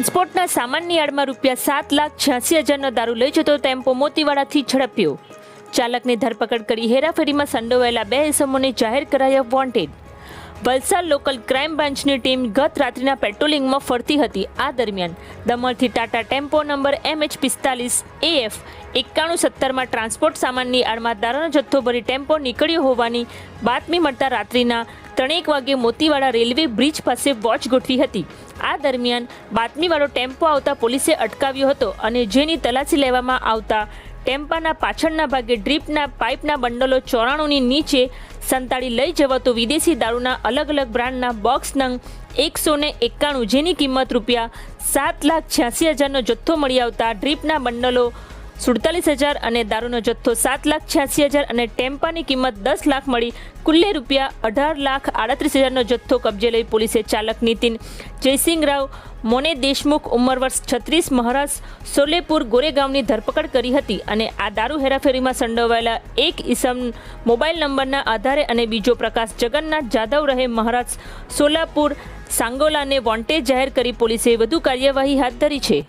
ટ્રાન્સપોર્ટના સામાનની આડમાં રૂપિયા સાત લાખ છ્યાસી હજારનો દારૂ લઈ જતો ટેમ્પો મોતીવાડાથી ઝડપ્યો. ચાલકની ધરપકડ કરી હેરાફેરીમાં સંડોવાયેલા બે ઇસમોને જાહેર કરાયા વોન્ટેડ. વલસાડ લોકલ ક્રાઇમ બ્રાન્ચની ટીમ ગત રાત્રિના પેટ્રોલિંગમાં ફરતી હતી. આ દરમિયાન દમણથી ટાટા ટેમ્પો નંબર એમએચ પિસ્તાલીસ એએફ એકાણું સત્તરમાં ટ્રાન્સપોર્ટ સામાનની આડમાં દારૂનો જથ્થો ભરી ટેમ્પો નીકળ્યો હોવાની બાતમી મળતા રાત્રિના ત્રણેક વાગે મોતીવાડા રેલવે બ્રિજ પાસે વોચ ગોઠવી હતી. આ દરમિયાન બાતમીવાળો ટેમ્પો આવતા પોલીસે અટકાવ્યો હતો અને જેની તલાશી લેવામાં આવતા ટેમ્પાના પાછળના ભાગે ડ્રીપના પાઇપના બંડલો ચોરાણુંની નીચે સંતાડી લઈ જવાતો વિદેશી દારૂના અલગ અલગ બ્રાન્ડના બોક્સ નંગ એકસો ને એકાણું જેની કિંમત રૂપિયા સાત લાખ છ્યાસી હજારનો જથ્થો મળી આવતા ડ્રીપના બંડલો સુડતાલીસ હજાર અને દારૂનો જથ્થો સાત લાખ છ્યાસી હજાર અને ટેમ્પાની કિંમત દસ લાખ મળી. કુલ્લે રૂપિયા અઢાર લાખ આડત્રીસ હજારનો જથ્થો કબજે લઈ પોલીસે ચાલક નીતિન જયસિંહ રાવ મોને દેશમુખ, ઉંમર વર્ષ છત્રીસ મહારાષ્ટ્ર સોલેપુર ગોરેગાંવની ધરપકડ કરી હતી અને આ દારૂ હેરાફેરીમાં સંડોવાયેલા એક ઈસમ મોબાઈલ નંબરના આધારે અને બીજો પ્રકાશ જગન્નાથ જાદવ રહે મહારાષ્ટ્ર સોલાપુર, સાંગોલાને વોન્ટેજ જાહેર કરી પોલીસે વધુ કાર્યવાહી હાથ ધરી છે.